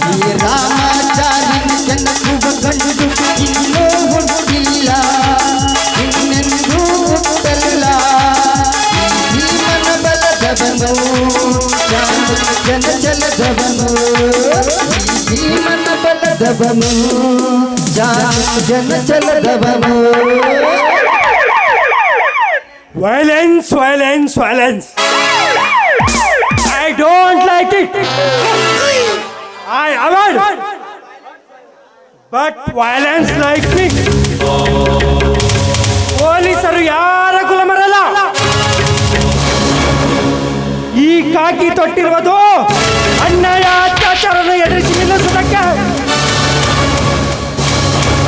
ಕೆಲ್ಸಕ್ಕಾರಲ್ಲ ಈ ರಾಮಾಚಾರಿನ ಚೆನ್ನ ಕೂಗ ಕಂಡು ಇನ್ನೂ ಹುಟ್ಟಿಲ್ಲ ಇನ್ನೆಂದೂ ಹುಟ್ಟಲ್ಲ ಈ I avoid. But violence like me. ಪೊಲೀಸರು ಯಾರ ಕುಲಮರಲ್ಲ ಈ ಕಾಕಿ ತೊಟ್ಟಿರುವುದು ಅನ್ಯಾಯ ಅತ್ಯಾಚಾರವನ್ನು ಎದುರಿಸಿ ನಿಲ್ಲಿಸುವುದಕ್ಕೆ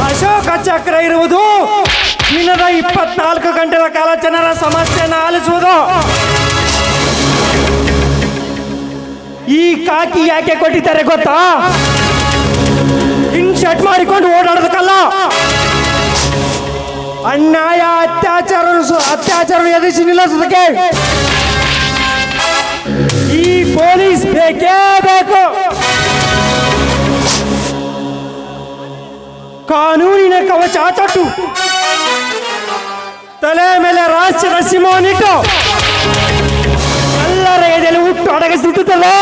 ಅಶೋಕ ಚಕ್ರ ಇರುವುದು ದಿನದ ಇಪ್ಪತ್ನಾಲ್ಕು ಗಂಟೆಗಳ ಕಾಲ ಜನರ ಸಮಸ್ಯೆಯನ್ನು ಆಲಿಸುವುದು ಈ ಕಾಕಿ ಯಾಕೆ ಕೊಟ್ಟಿದ್ದಾರೆ ಗೊತ್ತಾ? ಇನ್ ಶರ್ಟ್ ಮಾಡಿಕೊಂಡು ಓಡಾಡೋದಕ್ಕಲ್ಲ. ಅನ್ಯಾಯ ಅತ್ಯಾಚಾರ ಅತ್ಯಾಚಾರ ಎದುರಿಸಿ ನಿಲ್ಲಿಸೋದಕ್ಕೆ ಈ ಪೊಲೀಸ್ ಬೇಕೇ ಬೇಕು. ಕಾನೂನಿನ ಕವಚ ತಲೆ ಮೇಲೆ ರಾಷ್ಟ್ರದ ಸಿಂಹವನ್ನಿಟ್ಟು ಎದೆಯಲ್ಲಿ ಹುಟ್ಟು ಅಡಗಿಸುತ್ತದೆ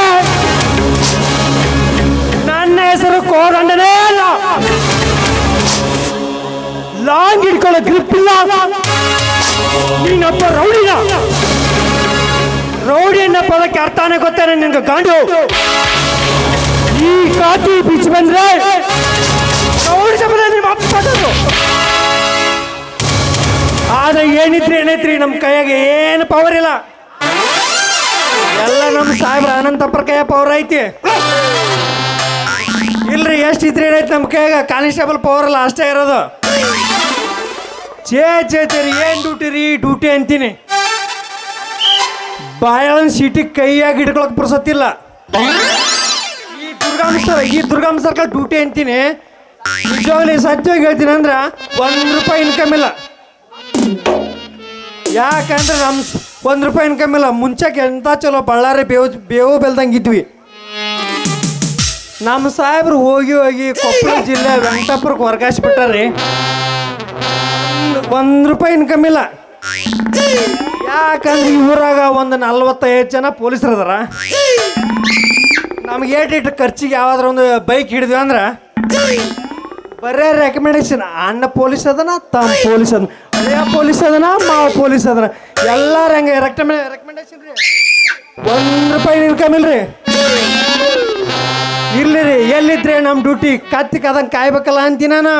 ನನ್ನ ಹೆಸರು ಕೋದಂಡನೇ ಅಲ್ಲ. ಲಾಂಗ್ ಹಿಡ್ಕೊಳ್ಳೋ ಗ್ರಿಪ್ ಇಲ್ಲ. ನೀನೊಬ್ಬ ರೌಡಿನ. ರೌಡಿ ಅನ್ನೋ ಪದಕ್ಕೆ ಅರ್ಥನೇ ಗೊತ್ತೇನೆ ನಿನ್ಗೆ, ಗಾಂಡು. ಈ ಕಾತಿ ಬೀಚ್ ಬಂದ್ರೆ ರೌಡಿ ನಿಮ್ಮ ಅಪ್ಪದದು ಆದ್ರೆ ಏನಿದ್ರಿ ಏನೈತ್ರಿ ನಮ್ಮ ಕೈಯಾಗೆ ಏನು ಪವರ್ ಇಲ್ಲ. ಎಲ್ಲ ನಮ್ಮ ಸಾಹೇಬ್ರ ಅನಂತಪ್ಪರ ಕೈಯ ಪವರ್ ಐತಿ. ಇಲ್ರಿ, ಎಷ್ಟು ಇದ್ರಿ ಏನೈತಿ ನಮ್ಮ ಕೈಯಾಗ? ಕಾನ್ಸ್ಟೇಬಲ್ ಪವರ್ ಅಲ್ಲ ಅಷ್ಟೇ ಇರೋದು. ಚೇ ಚೇ ಚೇ ಏನು ಡ್ಯೂಟಿ ರೀ? ಡ್ಯೂಟಿ ಅಂತೀನಿ. ಬಾಯನ್ ಸೀಟಿ ಕೈಯಾಗಿ ಹಿಡ್ಕೊಳಕ್ ಬರ್ಸತ್ತಿಲ್ಲ ಈ ದುರ್ಗಾಂ ಸರ್ ಈ ದುರ್ಗಾಮ್ ಸರ್ಕಲ್ ಡ್ಯೂಟಿ ಅಂತೀನಿ. ನಿಜವಾಗ್ಲಿ ಸತ್ಯವಾಗಿ ಹೇಳ್ತೀನಿ ಅಂದ್ರೆ ಒಂದು ರೂಪಾಯಿ ಇನ್ಕಮ್ ಇಲ್ಲ. ಯಾಕಂದ್ರೆ ನಮ್ಮ ಒಂದು ರೂಪಾಯಿ ಇನ್ಕಮ್ ಇಲ್ಲ. ಮುಂಚೆಗೆ ಎಂತ ಚಲೋ ಬಳ್ಳಾರಿ ಬೇವು ಬೇವು ಬೆಳ್ದಂಗೆ ಇದ್ವಿ. ನಮ್ಮ ಸಾಹೇಬ್ರು ಹೋಗಿ ಹೋಗಿ ಕೊಪ್ಪಳ ಜಿಲ್ಲೆ ವೆಂಕಟಪುರಕ್ಕೆ ವರ್ಗಾಯಿಸ್ಬಿಟ್ಟಾರಿ ಒಂದು ರೂಪಾಯಿ ಇನ್ಕಮ್ ಇಲ್ಲ. ಯಾಕಂದ್ರೆ ಊರಾಗ ಒಂದು ನಲ್ವತ್ತೈದು ಜನ ಪೊಲೀಸರು ಅದಾರ. ನಮ್ಗೆ ಏಟ್ ಇಟ್ಟು ಖರ್ಚಿಗೆ ಯಾವ್ದಾರ ಒಂದು ಬೈಕ್ ಹಿಡಿದ್ವಿ ಅಂದ್ರೆ. ಬರೇ ರೆಕಮೆಂಡೇಶನ್ ಅಣ್ಣ ಪೊಲೀಸ್ ಅದನ, ತಮ್ಮ ಪೊಲೀಸ್ ಅದನ. ಅಳಿಯ ಪೊಲೀಸ್ ಅದನ ಮಾವ ಪೊಲೀಸ್ ಅದನ. ಎಲ್ಲಾರ ಹಂಗೆ? ರೆಕಮೆ ರೆಕಮೆಂಡೇಶನ್ ರೀ. ಒಂದು ರೂಪಾಯಿ ಇನ್ಕಮ್ ಇಲ್ರಿ. ಇರ್ಲಿ ರೀ ಎಲ್ಲಿದ್ರೆ ನಮ್ಮ ಡ್ಯೂಟಿ ಕತ್ತಿ ಕದಂಗೆ ಕಾಯ್ಬೇಕಲ್ಲ ಅಂತೀನಿ ನಾನು.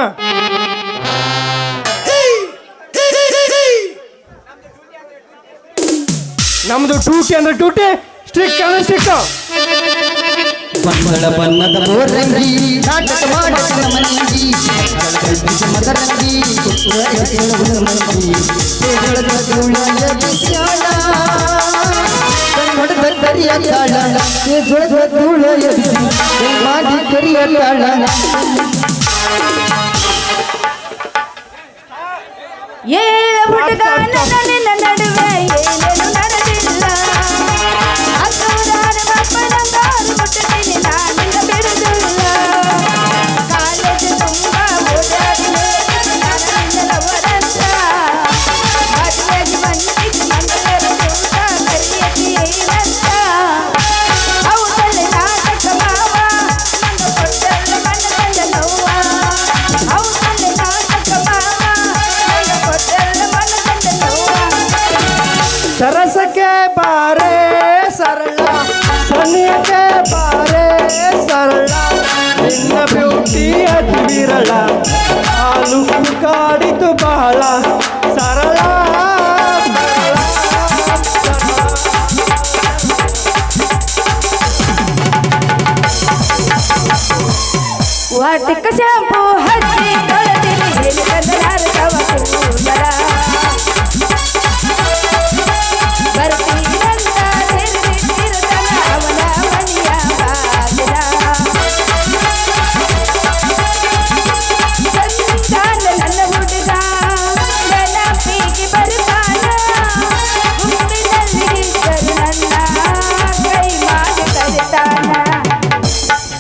ನಮ್ದು ಡ್ಯೂಟಿ ಅಂದ್ರೆ ಡ್ಯೂಟಿ ಸ್ಟ್ರಿಕ್ ಅಂದ್ರೆ ಸ್ಟ್ರಿಕ್ ಬಣ್ಣದ ಬೋರಂಗಿ ನಾಟಕ ಮಾಡಕ ಮಂದಿ ಮದರಂಗಿ ಕುಕ್ಕುರ ಎಸೆಯುವ ಮಂದಿ ಸೇದೊಳಗ ಧೂಳಿಯ ಬಿಸಿಯಾಳ ಏಳ ನಡುವೆ ಏನೇನು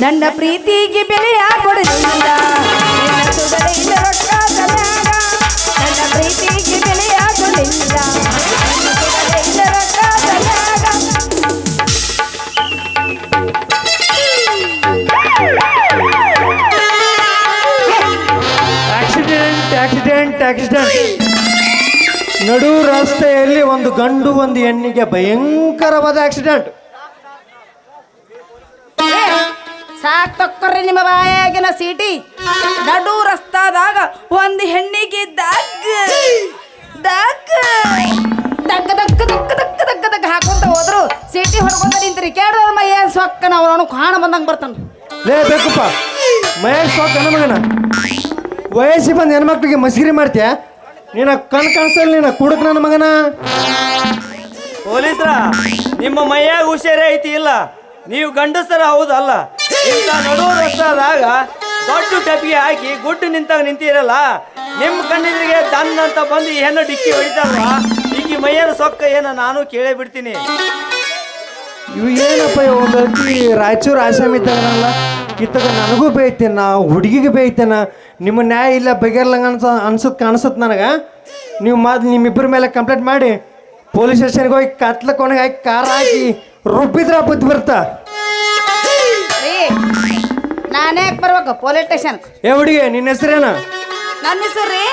ನನ್ನ ಪ್ರೀತಿಗೆ ಬೆಲೆಯ ಕೊಡಲಿಲ್ಲ ನಿನ್ನ ಪ್ರೀತಿಗೆ ಬೆಲೆಯ ಕೊಡಲಿಲ್ಲ ಆಕ್ಸಿಡೆಂಟ್ ಆಕ್ಸಿಡೆಂಟ್ ಆಕ್ಸಿಡೆಂಟ್ ನಡು ರಸ್ತೆಯಲ್ಲಿ ಒಂದು ಗಂಡು ಒಂದು ಹೆಣ್ಣಿಗೆ ಭಯಂಕರವಾದ ಆಕ್ಸಿಡೆಂಟ್ ಸಾಕ್ ತಕ್ಕೊರ್ರಿ ನಿಮ್ಮ ಬಾಯಾಗಿನ ಸೀಟಿ. ನಡು ರಸ್ತಾದಾಗ ಒಂದು ಹೆಣ್ಣಿಗೆ ದಗ್. ದಗ್. ದಗ್ ದಗ್ ದಗ್ ದಗ್ ದಗ್ ದಗ್ ಹಾಕೊಂತ ಹೋದ್ರು. ಸೀಟಿ ಹೊಡ್ಕೊಂತ ನಿಂತ್ರಿ. ಕೇಳ್ರ ಮೈ ಏನ್ ಸೊಕ್ಕ ನಾವು ಅವನು ಕಾಣ ಬಂದಂಗ ಬರ್ತಾನ. ಲೇ ಬೇಕಪ್ಪ. ಮಹೇಶ್ ಸೊಕ್ಕನ ಮಗನ. ವಯಸ್ಸಿ ಬಂದು ಹೆಣ್ಮಕ್ಳಿಗೆ ಮಸೀರಿ ಮಾಡ್ತೀಯ? ನೀನ ಕಣ್ ಕಾಣಿಸಲ್ಲ ನೀನ ಕುಡಕ್ ನನ್ನ ಮಗನ. ಪೊಲೀಸ್ರ, ನಿಮ್ಮ ಮೈಯಾಗ ಹುಷಾರೇ ಐತಿ ಇಲ್ಲ? ನೀವು ಗಂಡಸರ ಹೌದಲ್ಲ? ಇಂಥ ನಡು ರಸ್ತಾದಾಗ ದೊಡ್ಡ ಟಪಿಗೆ ಹಾಕಿ ಗುಡ್ಡು ನಿಂತಾಗ ನಿಂತಿರಲ್ಲ? ನಿಮ್ಮ ಕಣ್ಣೆದುರಿಗೆ ದನ್ ಅಂತ ಬಂದು ಏನೋ ಡಿಕ್ಕಿ ಹೊಡಿತಾರ ಡಿಕ್ಕಿ ಮೈಯರ ಸೊಕ್ಕ ಏನೋ ನಾನು ಕೇಳೇ ಬಿಡ್ತೀನಿ. ಇವು ಏನಪ್ಪ ಇವು ಒಂದು ಅತಿ ರಾಯಚೂರು ನನಗೂ ಇದ್ದಾಗಲ್ಲ ಇತ್ತಾಗ ನನಗೂ ಬೇಯ್ತೇನ ಹುಡುಗಿಗೆ ಬೇಯ್ತೇನ? ನಿಮ್ಮ ನ್ಯಾಯ ಇಲ್ಲ, ಬಗೆರ್ಲಂಗ ಅನ್ಸ ಅನ್ಸತ್ ಕಾಣಿಸತ್ ನನಗೆ? ನೀವು ಮಾತು ನಿಮ್ಮಿಬ್ಬರ ಮೇಲೆ ಕಂಪ್ಲೇಂಟ್ ಮಾಡಿ. ಪೊಲೀಸ್ ಸ್ಟೇಷನ್ಗೆ ಹೋಗಿ ಕತ್ಲ ಕೊನೆಗೆ ಹಾಕಿ ಕಾರ್ ಹಾಕಿ ರುಬ್ಬಿದ್ರ ಬುದ್ಧಿ ಬರ್ತ. ರೀ ನಾನೇ ಯಾಕೆ ಬರ್ಬೇಕು ಪೊಲೀಸ್ ಸ್ಟೇಷನ್. ಏ ಹುಡುಗಿ ನಿನ್ನ ಹೆಸರೇನ? ನನ್ನ ಹೆಸರು ರೀ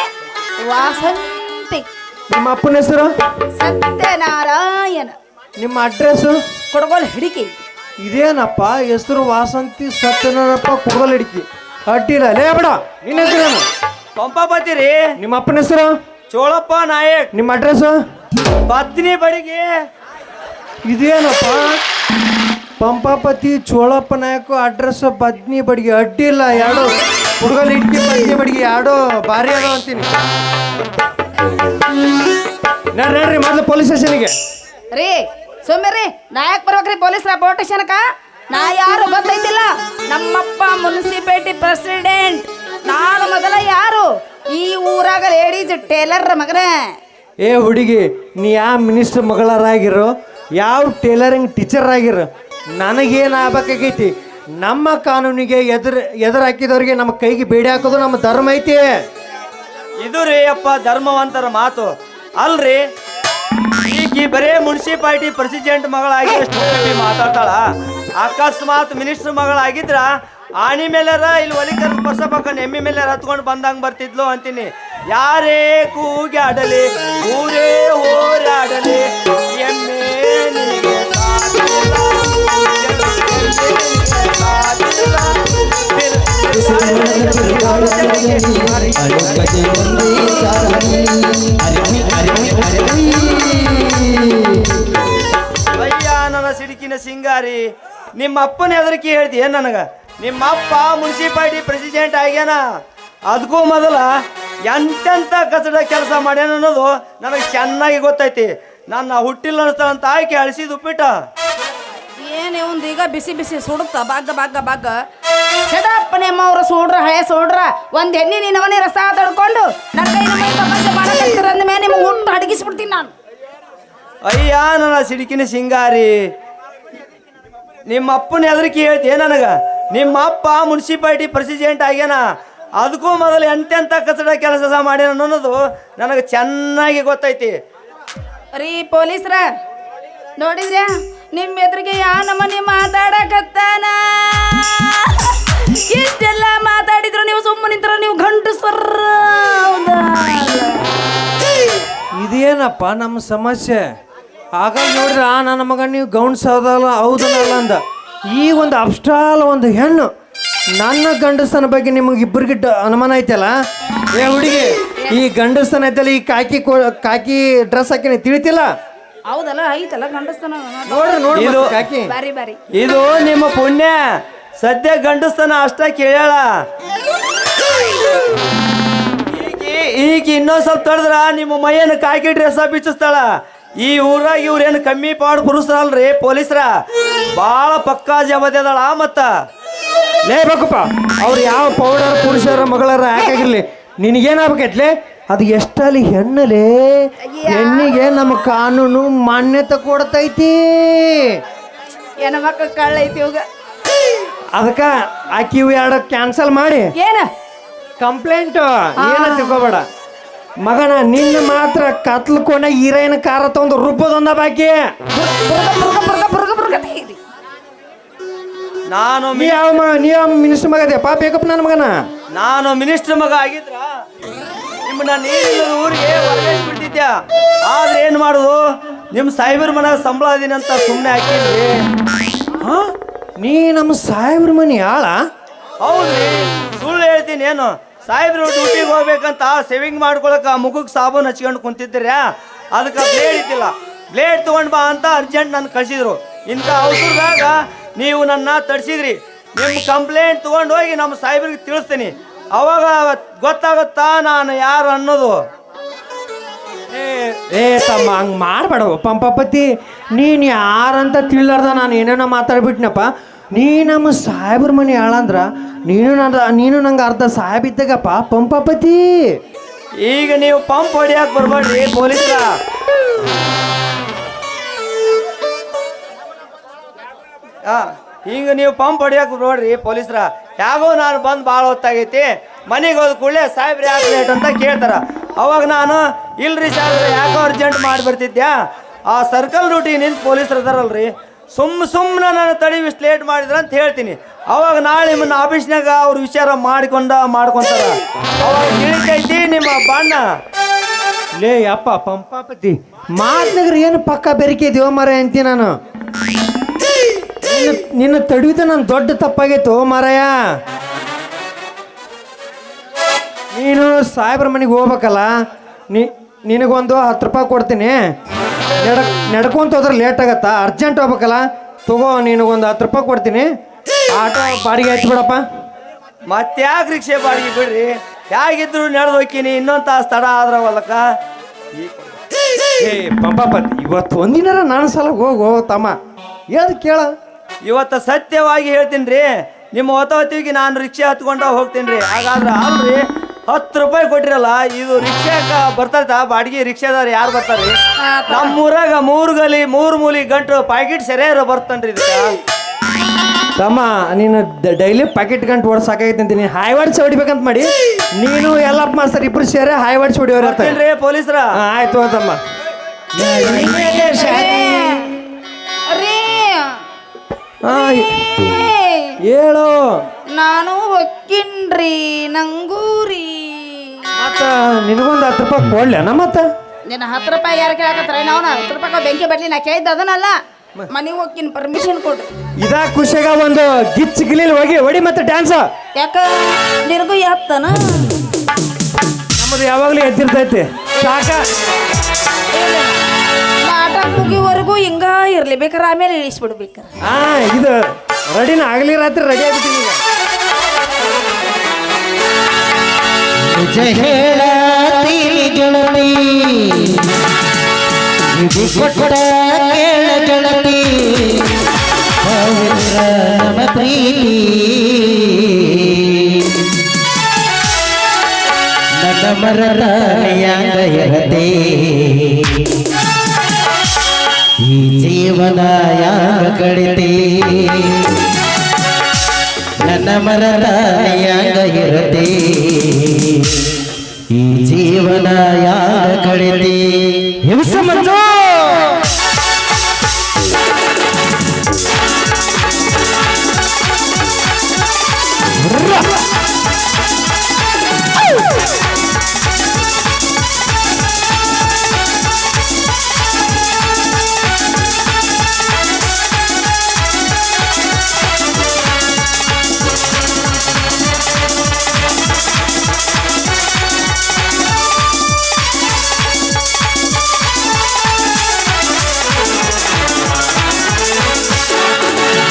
ವಾಸಂತಿ. ನಿಮ್ಮ ಅಪ್ಪನ ಹೆಸರು? ಸತ್ಯನಾರಾಯಣ. ನಿಮ್ಮ ಅಡ್ರೆಸ್ಸು? ಕೊಡಗೋಲ್ ಹಿಡಿಕಿ. ಇದೇನಪ್ಪ ಹೆಸರು ವಾಸಂತಿ ಸತ್ಯನಾರಪ್ಪ ಕೊಡಗೋಲ್ ಹಿಡಿಕೆ. ಅಡ್ಡಿಲ್ಲ ಲೇ ಬೇಡ. ನಿನ್ನ ಹೆಸರೇನು? ಪಂಪ ಬತ್ತೀರಿ ನಿಮ್ಮ ಅಪ್ಪನ ಹೆಸರು? ಚೋಳಪ್ಪ ನಾಯಕ್. ನಿಮ್ಮ ಅಡ್ರೆಸ್ಸು? ಬದ್ನಿ ಬಡಿಗೆ. ಇದೇನಪ್ಪ? ಪಂಪಾಪತಿ, ಚೋಳಪ್ಪ ನಾಯಕ ಅಡ್ರೆಸ್ ಪತ್ನಿ ಬಡಿಗೆ. ಅಡ್ಡಿಲ್ಲ ಎರಡು ಹುಡುಗಲ್ ಇಟ್ಟಿ ಪತ್ನಿ ಬಡಿಗೆ ಎರಡು ಭಾರಿ ಅದ ಅಂತೀನಿ. ಮೊದಲು ಪೊಲೀಸ್ ಸ್ಟೇಷನ್ಗೆ ರೀ ಸುಮ್ಮನೆ ರೀ, ನಾಯಕ್ ಯಾಕೆ ಬರ್ಬೇಕ್ರಿ ಪೊಲೀಸ್ ರಿಪೋರ್ಟ್ ಸ್ಟೇಷನ್ಕ ನಾ ಯಾರು ಗೊತ್ತೈತಿಲ್ಲ? ನಮ್ಮಪ್ಪ ಮುನ್ಸಿಪಾಲಿಟಿ ಪ್ರೆಸಿಡೆಂಟ್ ನಾನು ಮೊದಲ ಯಾರು? ಈ ಊರಾಗ ಲೇಡೀಸ್ ಟೇಲರ್ ಮಗನ. ಏ ಹುಡುಗಿ, ನೀ ಯಾವ ಮಿನಿಸ್ಟರ್ ಮಗಳರಾಗಿರೋ? ಯಾವ ಟೇಲರಿಂಗ್ ಟೀಚರ್ ಆಗಿರೋ? ನನಗೇನು ಆಗ್ಬೇಕಾಗೈತಿ ನಮ್ಮ ಕಾನೂನಿಗೆ ಎದುರು ಎದುರು ಹಾಕಿದವ್ರಿಗೆ ನಮ್ಮ ಕೈಗೆ ಬೇಡಿ ಹಾಕೋದು ನಮ್ಮ ಧರ್ಮ ಐತಿ. ಇದು ರೀ ಅಪ್ಪ ಧರ್ಮವಂತರ ಮಾತು. ಅಲ್ರಿ? ಈಕಿ ಬರೇ ಮುನ್ಸಿಪಾಲ್ಟಿ ಪ್ರೆಸಿಡೆಂಟ್ ಮಗಳಾಗಿ ಮಾತಾಡ್ತಾಳ. ಅಕಸ್ಮಾತ್ ಮಿನಿಸ್ಟರ್ ಮಗಳಾಗಿದ್ರ ಆಣಿ ಮೇಲೆರ ಇಲ್ಲಿ ಒಲಿಕರ್ ಬಸಪ್ಪಕ್ಕನ ಎಮ್ಮಿ ಮೇಲೆ ಹತ್ಕೊಂಡು ಬಂದಂಗೆ ಬರ್ತಿದ್ಲು ಅಂತೀನಿ. ಯಾರೇ ಕೂಗಾಡಲಿ, ಊರೇ ಹೋರಾಡಲಿ, ಎಮ್ಮೆ. ಅಯ್ಯ, ನನ್ನ ಸಿಡುಕಿನ ಸಿಂಗಾರಿ, ನಿಮ್ಮ ಅಪ್ಪನ ಹೆದರಿಕೆ ಹೇಳ್ತೀಯ ನನಗ ನಿಮ್ಮ ಅಪ್ಪ ಮುನ್ಸಿಪಾಲಿಟಿ ಪ್ರೆಸಿಡೆಂಟ್ ಆಗ್ಯಾನ ಅದಕ್ಕೂ ಮೊದಲ ಎಂತೆಂತ ಕಸಡ ಕೆಲಸ ಮಾಡ್ಯಾನ ಅನ್ನೋದು ನನಗೆ ಚೆನ್ನಾಗಿ ಗೊತ್ತೈತಿ. ನನ್ನ ಹುಟ್ಟಿಲ್ಲ ಅನಿಸ್ತಾಳಂತ ಆಯ್ಕೆ ಅಳಿಸಿದ ಉಪ್ಪಿಟ ಏನೇ ಒಂದು ಈಗ ಬಿಸಿ ಬಿಸಿ ಸುಡುತ್ತ ಬಾಗ ಬಾಗ ಬಾಗ ನಿಮ್ಮ ಅವ್ರ ಸುಡ್ರ ಹಳೆ ಸುಡ್ರ. ಒಂದ್ ಎಣ್ಣೆ ನಿನ್ನ ಮನೆ ರಸ ತಡ್ಕೊಂಡು ನನ್ನ ಕೈ ಅಂದ ಮೇಲೆ ನಿಮ್ಗೆ ಹುಟ್ಟು ಅಡಗಿಸ್ಬಿಡ್ತೀನಿ ನಾನು. ಅಯ್ಯ ನನ್ನ ಸಿಡಿಕಿನ ಸಿಂಗಾರಿ. ನಿಮ್ಮ ಅಪ್ಪನ ಹೆದರಿಕೆ ಹೇಳ್ತೀಯ ನನಗ? ನಿಮ್ಮ ಅಪ್ಪ ಮುನ್ಸಿಪಾಲ್ಟಿ ಪ್ರೆಸಿಡೆಂಟ್ ಆಗ್ಯಾನ. ಅದಕ್ಕೂ ಮೊದಲು ಎಂತೆಂಥ ಕಚಡ ಕೆಲಸ ಮಾಡ್ಯಾನ ಅನ್ನೋದು ನನಗೆ ಚೆನ್ನಾಗಿ ಗೊತ್ತೈತಿ. ರೀ ಪೊಲೀಸ್ರ ನೋಡಿದ್ರೆ ನಿಮ್ಮ ಎದುರಿಗೆ ಯಾ ನಮ್ಮನೆ ಮಾತಾಡಕತ್ತಾನ? ಇಷ್ಟೆಲ್ಲ ಮಾತಾಡಿದ್ರು ನೀವು ಸುಮ್ಮನೆ ನಿಂತರ ನೀವು ಗಂಟು ಸರ್ ಇದೇನಪ್ಪ ನಮ್ಮ ಸಮಸ್ಯೆ? ಆಗ ನೋಡ್ರಿ ಆ ನನ್ನ ಮಗ ನೀವು ಗೌಂಡ್ ಸೌದಲ್ಲ ಹೌದಲ್ಲ ಅಂದ. ಈ ಒಂದು ಅಬ್ಸ್ಟಾಲ್ ಒಂದು ಹೆಣ್ಣು ನನ್ನ ಗಂಡಸ್ತನ ಬಗ್ಗೆ ನಿಮಗೆ ಇಬ್ಬರಿಗೆ ಅನುಮಾನ ಐತಲ್ಲ? ಏ ಹುಡುಗಿ ಈ ಗಂಡಸ್ತನ ಐತಲ್ಲ ಈ ಕಾಕಿ ಕೋ ಕಾಕಿ ಡ್ರೆಸ್ ಹಾಕಿನ ತಿಳಿತಿಲ್ಲ? ಹೌದಲ್ಲ ಐತಲ್ಲ ಗಂಡಸ್ತನ ನೋಡ್ರಿ ನೋಡಿ ಇದು- ಕಾಕಿ. ಬಾರಿ ಬಾರಿ. ಇದು ನಿಮ್ಮ ಪುಣ್ಯ. ಸದ್ಯ ಗಂಡಸ್ತನ ಅಷ್ಟ ಕೇಳ ಈಗ ಇನ್ನೊಂದ್ ಸ್ವಲ್ಪ ತಡೆದ್ರ ನಿಮ್ಮ ಮೈಯನ್ನು ಕಾಕಿ ಡ್ರೆಸ್ ಬಿಚ್ಚಿಸ್ತಾಳ. ಈ ಊರಾಗ ಇವ್ರೇನು ಕಮ್ಮಿ ಪಾಡು ಪುರುಷರಲ್ರಿ ಪೊಲೀಸ್ರ. ಬಾಳ ಪಕ್ಕಾ ಜವಾಬ್ದಾಳ ಮತ್ತ. ಲೇ ಬೇಕಪ್ಪ ಅವ್ರು ಯಾವ ಪೌಡರ್ ಪುರುಷರ ಮಗಳರ ಯಾಕಾಗಿರ್ಲಿ ನಿನಗೇನಾಗ್ಬೇಕೈತ್ಲೆ ಅದು ಎಷ್ಟಲ್ಲಿ ಹೆಣ್ಣಲೆ ಹೆಣ್ಣಿಗೆ ನಮ್ಮ ಕಾನೂನು ಮಾನ್ಯತೆ ಕೊಡ್ತೈತಿ ಏನ ಮಕ್ಕ ಕಳ್ಳೈತಿ ಹೋಗ ಅದಕ್ಕ ಆಕಿ ಇವು ಎರಡು ಕ್ಯಾನ್ಸಲ್ ಮಾಡಿ ಏನ ಕಂಪ್ಲೇಂಟ್ ಏನ ತಿಳ್ಕೊಬೇಡ ಮಗನ ನಿನ್ನ ಮಾತ್ರ ಕತ್ಲು ಕೊನೆ ಹೀರೋಯಿನ್ ಕಾರ ತಗೊಂಡು ರುಬ್ಬದೊಂದ ಬಾಕಿ ಬುರ್ಗ ಬುರ್ಗ ಬುರ್ಗ ಬುರ್ಗ ಬುರ್ಗ ತೆಗೀರಿ. ನಾನು ನೀ ಮಿ- ಯಾವ ಮ- ನೀ ಯಾವ ಮಿನಿಸ್ಟರ್ ಮಗ ಅದೇ? ಪಾಪ ಬೇಕಪ್ಪ ನನ್ನ ಮಗನ? ನಾನು ಮಿನಿಸ್ಟರ್ ಮಗ ಆಗಿದ್ರ ನಿಮ್ಮನ್ನ ಊರಿಗೆ ಬಿಡ್ತಿದ್ಯ ಆದ್ರೆ ಏನ್ ಮಾಡುದು? ನಿಮ್ ಸಾಹೇಬ್ರ ಮನ ಸಂಬಳ ಅದೀನಿ ಅಂತ ಸುಮ್ಮನೆ ಹಾಕಿದ್ರಿ. ಹಾ? ನೀ ನಮ್ಮ ಸಾಹೇಬ್ರ ಮನಿ ಆಳ? ಹೌದ್ರಿ. ಸುಳ್ಳು ಹೇಳ್ತೀನಿ ಏನು? ಸಾಹೇಬ್ರು ಡ್ಯೂಟಿಗೆ ಹೋಗ್ಬೇಕಂತ ಸೇವಿಂಗ್ ಮಾಡ್ಕೊಳಕ ಮುಖಕ್ಕೆ ಸಾಬೂನ್ ಹಚ್ಕೊಂಡು ಕುಂತಿದ್ರಿ ಅದಕ್ಕೆ ಬ್ಲೇಡ್ ಇದ್ದಿಲ್ಲ ಬ್ಲೇಡ್ ತಗೊಂಡ್ ಬಾ ಅಂತ ಅರ್ಜೆಂಟ್ ನನ್ ಕಳ್ಸಿದ್ರು. ಇಂಥ ಅವಸರದಾಗ ನೀವು ನನ್ನ ತಡ್ಸಿದ್ರಿ. ನಿಮ್ಮ ಕಂಪ್ಲೇಂಟ್ ತಗೊಂಡು ಹೋಗಿ ನಮ್ಮ ಸಾಹೇಬ್ರಿಗೆ ತಿಳಿಸ್ತೀನಿ. ಅವಾಗ ಗೊತ್ತಾಗುತ್ತಾ ನಾನು ಯಾರು ಅನ್ನೋದು? ಏ ತಮ್ಮ ಹಂಗ್ ಮಾಡ್ಬೇಡ ಪಂಪಪತಿ. ನೀನ್ ಯಾರಂತ ತಿಳಿಲಾರ್ದ ನಾನು ಏನೇನೋ ಮಾತಾಡ್ಬಿಟ್ನಪ್ಪ. ನೀ ನಮ್ಮ ಸಾಹೇಬ್ರ ಮನೆ ಆಳಂದ್ರ ನೀನು ನನ್ನ ನೀನು ನಂಗೆ ಅರ್ಧ ಸಾಹೇಬ್ ಇದ್ದಾಗಪ್ಪ ಪಂಪಪತಿ. ಈಗ ನೀವು ಪಂಪ್ ಹೊಡಿಯಕ್ ಬರ್ಬೇಡ್ರಿ ಪೊಲೀಸ್ರ. ಆ, ಈಗ ನೀವು ಪಂಪ್ ಹೊಡಿಯಕ್ ನೋಡ್ರಿ ಪೊಲೀಸ್ರ. ಯಾಗೋ ನಾನು ಬಂದು ಭಾಳ ಹೊತ್ತಾಗೈತಿ. ಮನೆಗೆ ಹೋದ ಕೂಡಲೇ ಸಾಹೇಬ್ರಿ ಯಾಕೆ ಲೇಟ್ ಅಂತ ಕೇಳ್ತಾರ. ಅವಾಗ ನಾನು ಇಲ್ರಿ ಸಾಹೇಬ್ರ ಯಾಕೋ ಅರ್ಜೆಂಟ್ ಮಾಡಿಬಿಡ್ತಿದ್ಯಾ? ಆ ಸರ್ಕಲ್ ಡ್ಯೂಟಿ ನಿಂತು ಪೊಲೀಸ್ರು ಅದಾರಲ್ರಿ. ಸುಮ್ಮ ಸುಮ್ಮನೆ ನಾನು ತಡಿ ಇಷ್ಟು ಲೇಟ್ ಮಾಡಿದ್ರ ಅಂತ ಹೇಳ್ತೀನಿ. ಅವಾಗ ನಾಳೆ ನಿಮ್ಮನ್ನ ಆಫೀಸ್ನಾಗ ಅವ್ರ ವಿಚಾರ ಮಾಡಿಕೊಂಡ ಮಾಡ್ಕೊಂತಾರ. ಅವಾಗ ತಿಳಿತೈತಿ ನಿಮ್ಮ ಬಣ್ಣ. ಲೇ ಅಪ್ಪ ಪಂಪಾಪತಿ. ಮಾತ್ನಾಗ್ರ ಏನು ಪಕ್ಕ ಬೆರಿಕೆ ಇದೀವ ಅಂತೀನಿ ಅಂತಿ ನಾನು. ನಿನ್ನ ತಡವಿದ ನನ್ನ ದೊಡ್ಡ ತಪ್ಪಾಗೈತು ಮಾರಾಯ. ನೀನು ಸಾಹೇಬ್ರ ಮನೆಗೆ ಹೋಗ್ಬೇಕಲ್ಲ ನೀ ನಿನಗೊಂದು ಹತ್ತು ರೂಪಾಯಿ ಕೊಡ್ತೀನಿ. ನಡ ನಡ್ಕೊಂತ ಹೋದ್ರೆ ಲೇಟ್ ಆಗತ್ತಾ? ಅರ್ಜೆಂಟ್ ಹೋಗ್ಬೇಕಲ್ಲ ತಗೋ ನಿನಗೊಂದು ಹತ್ತು ರೂಪಾಯಿ ಕೊಡ್ತೀನಿ. ಆಟೋ ಬಾಡಿಗೆ ಆಯ್ತು ಬಿಡಪ್ಪ. ಮತ್ತ್ಯಾಕೆ ರಿಕ್ಷೆ ಬಾಡಿಗೆ ಬಿಡ್ರಿ. ಹೇಗಿದ್ರು ನಡೆದು ಹೋಗ್ತೀನಿ ಇನ್ನೊಂದು ತಾಸು ತಡ ಆದ್ರ ಹೊಲಕ್ಕ. ಏ ಪಂಪಾಪತಿ ಇವತ್ತು ಒಂದಿನಾರ ನಾನು ಸಲ ಹೋಗು ತಮ್ಮ. ಏನು ಕೇಳ? ಇವತ್ತು ಸತ್ಯವಾಗಿ ಹೇಳ್ತೀನಿ ರೀ ನಿಮ್ಮ ಹೊತ್ತೊತ್ತಿಗೆ ನಾನು ರಿಕ್ಷಾ ಹತ್ಕೊಂಡ ಹೋಗ್ತೀನಿ ರೀ ಹಾಗಾದ್ರೆ ಅಲ್ರಿ ಹತ್ತು ರೂಪಾಯಿ ಕೊಟ್ಟಿರಲ್ಲ ಇದು ರಿಕ್ಷಾಕ ಬರ್ತೈತ ಬಾಡಿಗೆ ರಿಕ್ಷಾದಾರ ಯಾರು ಬರ್ತಾರೆ ನಮ್ಮೂರಾಗ ಮೂರು ಗಲಿ ಮೂರು ಮೂಲಿ ಗಂಟು ಪ್ಯಾಕೆಟ್ ಸೆರೆಯಾರ ಬರ್ತನ್ರಿ ಇದಕ್ಕೆ ತಮ್ಮ ನೀನು ಡೈಲಿ ಪ್ಯಾಕೆಟ್ ಗಂಟು ಓಡ್ ಸಾಕಾಗೈತೆ ಅಂತ ನೀನು ಹಾಯ್ವಾಡ್ಸಿ ಹೊಡಿಬೇಕಂತ ಮಾಡಿ ನೀನು ಎಲ್ಲಪ್ಪ ಮಾಸ್ತರ್ ಇಬ್ರು ಸೇರಿ ಹಾಯ್ವಾಡ್ಸಿ ಹೊಡಿಯೋರ ಅಂತ ಪೊಲೀಸರ ಆಯ್ತು ತಮ್ಮ ಹೇಳು. ನಾನು ಹೊಕ್ಕಿನ್ರಿ ನಂಗೂರಿ. ಮತ್ತ ನಿನಗೊಂದು ಹತ್ತು ರೂಪಾಯಿ ಕೊಡ್ಲೇನ ಮತ್ತ? ನಿನ್ನ ಹತ್ತು ರೂಪಾಯಿ ಯಾರು ಕೇಳಕತ್ತಾರ? ನಾವು ಹತ್ತು ರೂಪಾಯಿ ಬೆಂಕಿ ಬರ್ಲಿ ನಾ ಕೇಳಿದ್ದ ಅದನ್ನಲ್ಲ. ಮನೆಗೆ ಹೋಗ್ತೀನಿ ಪರ್ಮಿಷನ್ ಕೊಡ್ರಿ ಇದಾ ಖುಷಿಯಾಗ ಒಂದು ಗಿಚ್ ಗಿಲಿಲ್ ಹೋಗಿ ಹೊಡಿ ಮತ್ತೆ ಡ್ಯಾನ್ಸ್ ಯಾಕ? ನಿನಗೂ ಯಾತ್ತನ ನಮ್ಮದು ಯಾವಾಗಲೂ ಎದ್ದಿರ್ತೈತಿ. ಸಾಕ. ಆಟ ಮುಗಿವರೆಗೂ ಹಿಂಗ ಇರ್ಲಿ ಬೇಕಾದ್ರೆ ಆಮೇಲೆ ಇಳಿಸ್ಬಿಡ್ಬೇಕು. ಹಾ ಇದು ರೆಡಿನ ಆಗಲಿ ರಾತ್ರಿ ರೆಡಿ ಆಗ್ಬಿಟ್ಟಿನಿ ಈಗ ನಿಜ ಹೇಳತೀರಿ ಗೆಳತಿ. ಇದು ಕೊಟ್ಟ ಕೇಳ ಗೆಳತಿ. ಪವಿತ್ರ ನಮ್ಮ ಪ್ರೀತಿ. ನನ್ನ ಮರಣ ಯಾಂಗ ಜೀವನ ಯಾರ ಕಡಿತಿ ನನ್ನ ಮರದ ಯಾಂಗ ಇರತಿ. ಜೀವನ ಯಾರ ಕಡಿತಿ ಹಿಂಸ ಮಂಜು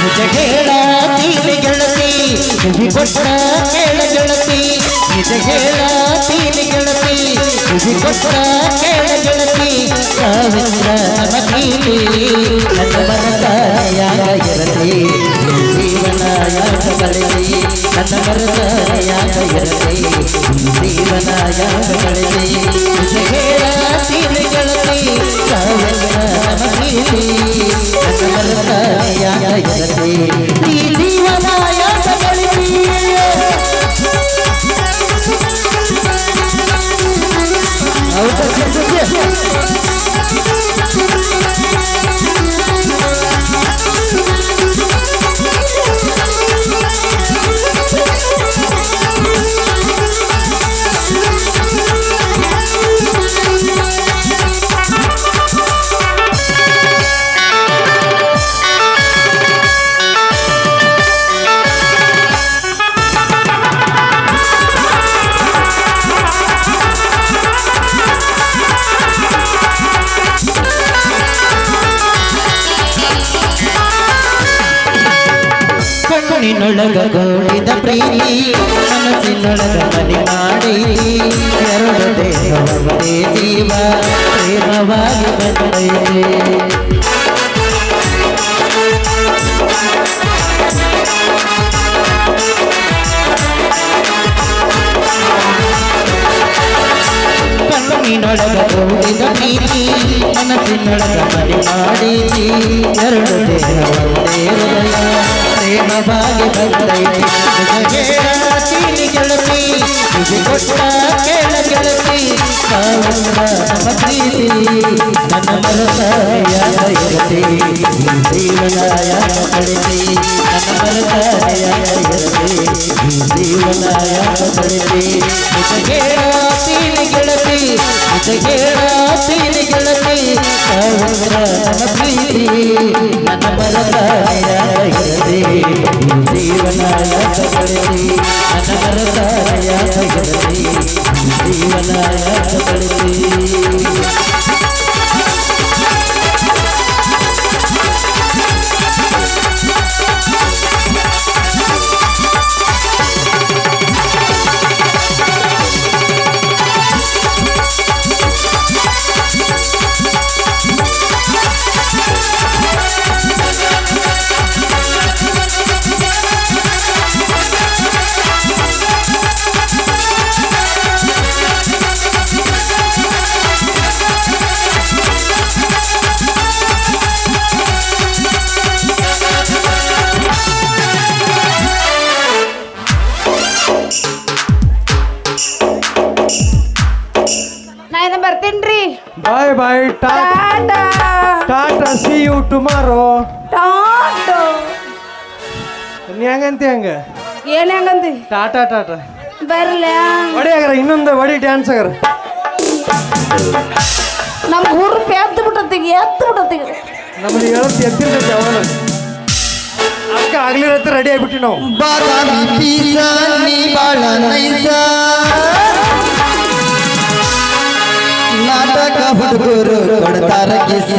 ನಿಜ ಕಿವಿ ಕೊಟ್ಟ ಕೇಳ ಗೆಳತಿ ನಿಜ ಹೇಳತೀನಿ ಗೆಳತಿ ಕಿವಿ ಕೊಟ್ಟ ಕೇಳ ಗೆಳತಿ ಸಾವಿರ ನಮಗೀಲಿ ನನ್ನ ಇರಲಿ ಜೀವನ ಯಾಗ ಕಳೆದಿ ಜೀವನ ಗೆಳತಿ ಸಾವಿರ ನಮಗೀಲಿ ನನ್ನ ಇರಲಿ ಜೀವನ ಹೌದಾ ಸತ್ಯ? ಕಣ್ಣಿನೊಳಗ ಗೋಳಿದ ಪ್ರೀತಿ ಮನಸ್ಸಿನೊಳಗ ಮನೆ ಮಾಡಿ ಎರಡು ದೇಹ ಜೀವ ಪ್ರೇಮವಾಗಿ ಬಂದೈತೆ ಕಣ್ಣಿನೊಳಗ ಗೋಳಿದ ಪ್ರೀತಿ ಮನಸ್ಸಿನೊಳಗ ಮನೆ ಮಾಡಿ ಎರಡು ದೇಹ ಒಂದೇ ಹೃದಯ ಪ್ರೇಮವಾಗಿ ಬಂದೈತಿ ನಿಜ ಹೇಳತೀನಿ ಗೆಳತಿ ಇದು ಕೊಟ್ಟ ಕೇಳ ಗೆಳತಿ ಸಾವಿರ ನಮ್ಮ ಪ್ರೀತಿ ನನ್ನ ಮನಸ ಯಾಗ ಇರತಿ ಈ ಜೀವನ ಯಾಗ ಕಳಿತಿ ನನ್ನ ಇರತಿ ಈ ಜೀವನ ಯಾಗ ಕಳಿತಿ ನಿಜ ಹೇಳತೀನಿ ಗೆಳತಿ ನಿಜ ಹೇಳತೀನಿ ಗೆಳತಿ ಸಾವಿರ ನಮ್ಮ ಪ್ರೀತಿ ನನ್ನ ಮನಸ ಯಾಗ ಇರತಿ ಈ ಜೀವನ ಯಾಗ ಕಳಿತಿ ನನ್ನ ಮನಸ ಯಾಗ ಇರತಿ ಈ ಟುಮಾರೋ ಟಾಟಾ. ನೀ ಹೆಂಗಂತಿ ಹಂಗ? ಏನ್ ಹೆಂಗಂತಿ? ಟಾಟಾ ಟಾಟಾ. ಬರ್ಲ. ಒಡಿ ಆಗ್ರ ಇನ್ನೊಂದು ಒಡಿ ಡ್ಯಾನ್ಸ್ ಆಗ್ರ ನಮ್ ಹುರು ಎತ್ತು ಬಿಟ್ಟತ್ತಿಗೆ ಎತ್ತು ಬಿಟ್ಟತ್ತಿಗೆ ನಮ್ಗೆ ಹೇಳತ್ ಎತ್ತಿರ್ತೈತೆ ಅವನು. ಅಕ್ಕ ಆಗ್ಲಿರತ್ತೆ ರೆಡಿ ಆಗ್ಬಿಟ್ಟಿ ನಾವು. ಬಾದಾಮಿ ಪೀಸ ನೀ ಬಾಳ ನೈಸ ನಾಟಕ ಹುಡುಗರು ಕೊಡ್ತಾರ ಕಿಸ.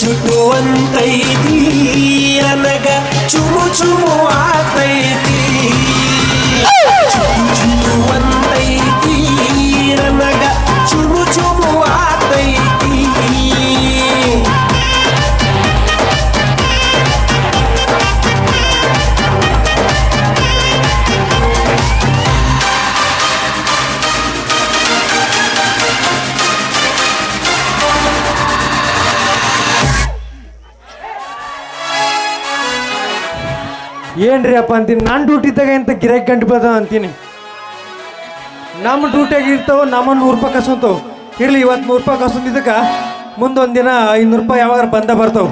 చుట్టూ అంతై తీరనగా చుము చుము ఆతై ಏನ್ರಿ ಅಪ್ಪ ಅಂತೀನಿ? ನಾನು ಡ್ಯೂಟಿದಾಗ ಎಂತ ಗಿರಾಕಿ ಗಂಟು ಅಂತೀನಿ? ನಮ್ಮ ಡ್ಯೂಟಿಯಾಗಿ ಇರ್ತಾವ ನಮ್ಮ ನೂರು ರೂಪಾಯಿ ಕಸಂತವು ಇರ್ಲಿ ಇವತ್ತು ನೂರು ರೂಪಾಯಿ ಕಸಂದಿದ್ದಕ್ಕೆ ಮುಂದೊಂದು ದಿನ ಐನೂರು ರೂಪಾಯಿ ಯಾವಾಗ ಬಂದ ಬರ್ತಾವ.